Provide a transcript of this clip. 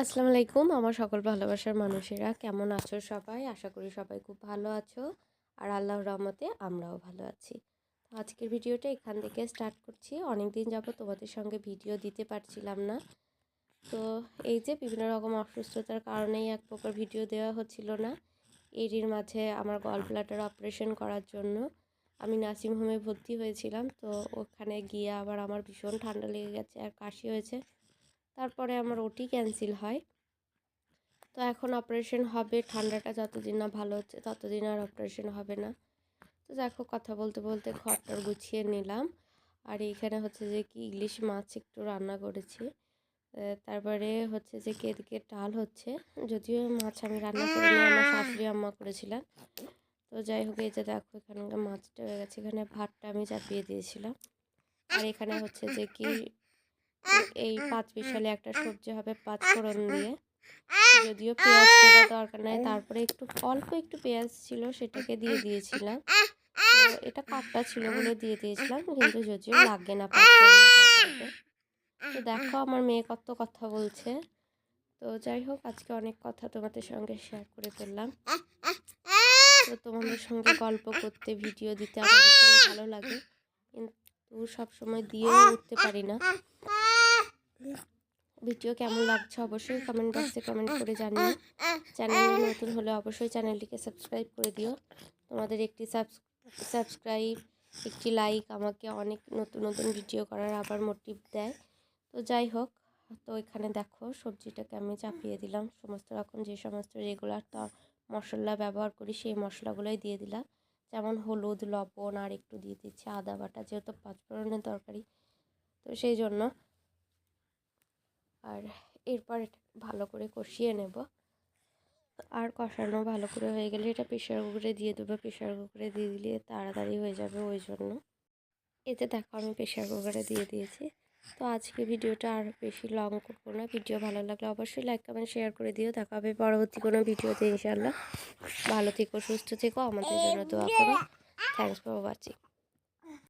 আসসালামু আলাইকুম, আমার সকল ভালোবাসার মানুষেরা। কেমন আছো সবাই? আশা করি সবাই খুব ভালো আছো। আর আল্লাহর রহমতে আমরাও ভালো আছি। আজকের ভিডিওটা এখান থেকে স্টার্ট করছি। অনেক দিন যাব তোমাদের সঙ্গে ভিডিও দিতে পারছিলাম না। তো এই যে বিভিন্ন রকম অসুস্থতার কারণেই এক প্রকার ভিডিও দেওয়া হচ্ছিল না। এরির মাঝে আমার গল ব্লাডার অপারেশন করার জন্য আমি নার্সিং হোমে ভর্তি হয়েছিলাম। তো ওখানে গিয়ে আবার আমার ভীষণ ঠান্ডা লেগে গেছে আর কাশি হয়েছে। তারপরে আমার ওটি ক্যান্সেল হয়। তো এখন অপারেশন হবে, ঠান্ডাটা যতদিন না ভালো হচ্ছে ততদিন আর অপারেশন হবে না। তো দেখো, কথা বলতে বলতে ঘরটার গুছিয়ে নিলাম। আর এইখানে হচ্ছে যে কি ইলিশ মাছ একটু রান্না করেছি। তারপরে হচ্ছে যে কে দিকে ডাল হচ্ছে। যদিও মাছ আমি রান্না করে নিয়ে আমার শাশুড়ি আম্মা করেছিলাম তো যাই হোক, এই যে দেখো, এখানকার মাছটা হয়ে গেছে। এখানে ভাতটা আমি চাপিয়ে দিয়েছিলাম। আর এখানে হচ্ছে যে কি এই পাঁচ বিশালে একটা সবজি হবে পাঁচ ফোড়ন দিয়ে। যদিও পেঁয়াজ দরকার নাই তারপরে একটু অল্প একটু পেঁয়াজ ছিল সেটাকে দিয়ে দিয়েছিলাম। তো এটা কাটটা ছিল বলে দিয়ে দিয়েছিলাম কিন্তু যদিও লাগে না তো দেখো আমার মেয়ে কত কথা বলছে। তো যাই হোক আজকে অনেক কথা তোমাদের সঙ্গে শেয়ার করে ফেললাম। তো তোমাদের সঙ্গে গল্প করতে ভিডিও দিতে আমার ভীষণ ভালো লাগে। কিন্তু সবসময় দিয়েও উঠতে পারি না। ভিডিও কেমন লাগছে অবশ্যই কমেন্ট বক্সে কমেন্ট করে জানিও। চ্যানেলে নতুন হলে অবশ্যই চ্যানেলটিকে সাবস্ক্রাইব করে দিও। তোমাদের একটি সাবস্ক্রাইব একটি লাইক আমাকে অনেক নতুন নতুন ভিডিও করার আবার মোটিভ দেয়। তো যাই হোক, তো এখানে দেখো সবজিটাকে আমি চাপিয়ে দিলাম। সমস্ত রকম যে সমস্ত রেগুলার মশলা ব্যবহার করি সেই মশলাগুলোই দিয়ে দিলাম। যেমন হলুদ, লবণ আর একটু দিয়ে দিচ্ছি আদা বাটা, যেহেতু পাঁচ পাঁচফোড়নের তরকারি। তো সেই জন্য আর এরপর এটা ভালো করে কষিয়ে নেব। আর কষানো ভালো করে হয়ে গেলে এটা প্রেশার কুকারে দিয়ে দেবো। প্রেশার কুকারে দিয়ে দিলে তাড়াতাড়ি হয়ে যাবে ওই জন্য। এতে দেখো আমি প্রেশার কুকারে দিয়ে দিয়েছি। তো আজকে ভিডিওটা আর বেশি লং করব না। ভিডিও ভালো লাগলে অবশ্যই লাইক কমেন্ট শেয়ার করে দিও। দেখা হবে পরবর্তী কোনো ভিডিওতে ইনশাল্লাহ ভালো থেকো, সুস্থ থেকো। আমাদের জন্য দোয়া করো। Thanks for watching